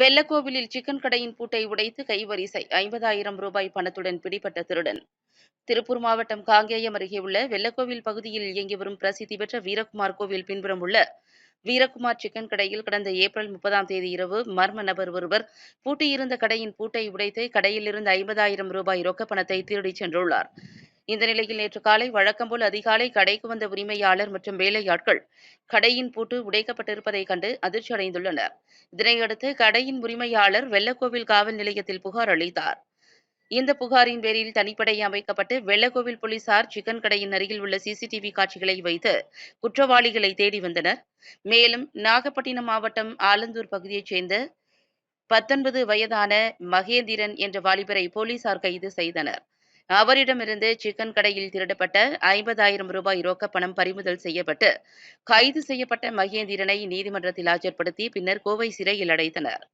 வெள்ளக்கோவிலில் chicken கடையின் பூட்டை உடைத்து கைவரிசை ஐம்பதாயிரம் ரூபாய் பணத்துடன் பிடிபட்ட திருடன். திருப்பூர் மாவட்டம் காங்கேயம் அருகே உள்ள வெள்ளக்கோவில் பகுதியில் இயங்கி வரும் பிரசித்தி பெற்ற வீரகுமார் கோவில் பின்புறம் உள்ள வீரகுமார் சிக்கன் கடையில் கடந்த ஏப்ரல் முப்பதாம் தேதி இரவு மர்ம நபர் ஒருவர் பூட்டியிருந்த கடையின் பூட்டை உடைத்து கடையில் ஐம்பதாயிரம் ரூபாய் ரொக்க பணத்தை திருடிச் சென்றுள்ளார். இந்த நிலையில் நேற்று காலை வழக்கம்போல் அதிகாலை கடைக்கு வந்த உரிமையாளர் மற்றும் வேலையாட்கள் கடையின் பூட்டு உடைக்கப்பட்டிருப்பதைக் கண்டு அதிர்ச்சி அடைந்துள்ளனர். இதனையடுத்து கடையின் உரிமையாளர் வெள்ளக்கோவில் காவல் நிலையத்தில் புகார் அளித்தார். இந்த புகாரின் பேரில் தனிப்படை அமைக்கப்பட்டு வெள்ளக்கோவில் போலீசார் சிக்கன் கடையின் அருகில் உள்ள சிசிடிவி காட்சிகளை வைத்து குற்றவாளிகளை தேடி வந்தனர். மேலும் நாகப்பட்டினம் மாவட்டம் ஆலந்தூர் பகுதியைச் சேர்ந்த பத்தொன்பது வயதான மகேந்திரன் என்ற வாலிபரை போலீசார் கைது செய்தனர். அவரிடமிருந்து சிக்கன் கடையில் திருடப்பட்ட ஐம்பதாயிரம் ரூபாய் ரொக்க பணம் பறிமுதல் செய்யப்பட்டு கைது செய்யப்பட்ட மகேந்திரனை நீதிமன்றத்தில் ஆஜர்படுத்தி பின்னர் கோவை சிறையில் அடைத்தனர்.